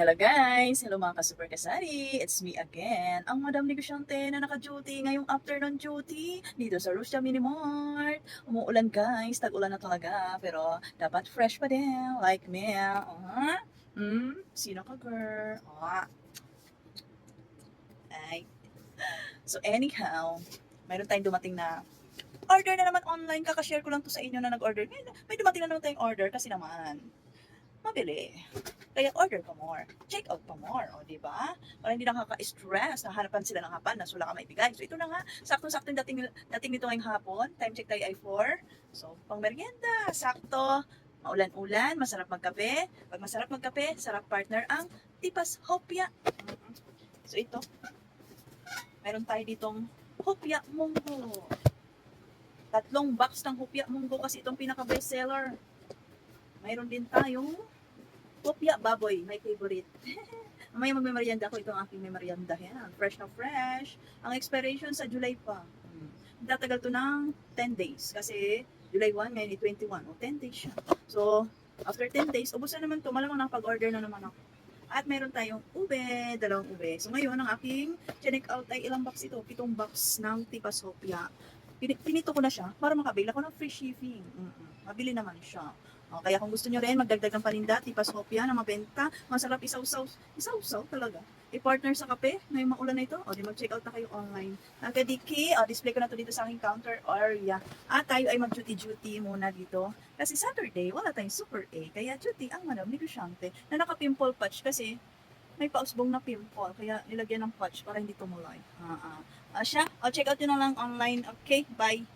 Hello guys! Hello mga ka-super kasari! It's me again, ang Madam Negosyante na naka-duty ngayong afternoon duty dito sa Russia Mini Mart. Umuulan guys, tag-ulan na talaga, pero dapat fresh pa din, like me. Uh, hmm? Sino ka girl? Ah. Ay. So anyhow, mayroon tayong dumating na order na naman online. Kakashare ko lang to sa inyo na nag-order. May dumating na naman tayong order kasi naman mabili. Kaya order pa more. Check out pa more. O, di ba? Para hindi nakaka-stress. Nahanapan sila ng hapan na wala ka maibigay. So, ito na nga. Sakto-sakto dating, dating nito ngayong hapon. Time check tayo ay 4. So, pang merienda. Sakto. Maulan-ulan. Masarap magkape. Pag masarap magkape, sarap partner ang tipas hopya. Mhm. So, ito. Meron tayo ditong hopya munggo. Tatlong box ng hopya munggo kasi itong pinaka-best seller. Mayroon din tayong Kopya baboy, my favorite. Mamaya magme-merienda ako itong aking may merienda. Yan, fresh na fresh. Ang expiration sa July pa. Tatagal to ng 10 days. Kasi July 1, ngayon ay 21. O, 10 days siya. So, after 10 days, ubos na naman to. Malamang nakapag-order na naman ako. At meron tayong ube, dalawang ube. So ngayon, ang aking check out ay ilang box ito? Pitong box ng Tipasopia. Pini- Pinito ko na siya para makabila ko ng free shipping. Mm-mm. Mabili naman siya. O, kaya kung gusto nyo rin magdagdag ng paninda, Tipasopia na mabenta, masarap isaw-saw. Isaw-saw talaga. I-partner sa kape, ngayong maulan na ito, o di mag-check out na kayo online. Nagka-DK, o display ko na to dito sa aking counter area. At tayo ay mag-duty-duty muna dito. Kasi Saturday, wala tayong super A. Kaya duty ang manam negosyante na naka-pimple patch kasi may pausbong na pimple. Kaya nilagyan ng patch para hindi tumuloy. Ah, ah. Ah, siya, o check out nyo na lang online. Okay, bye.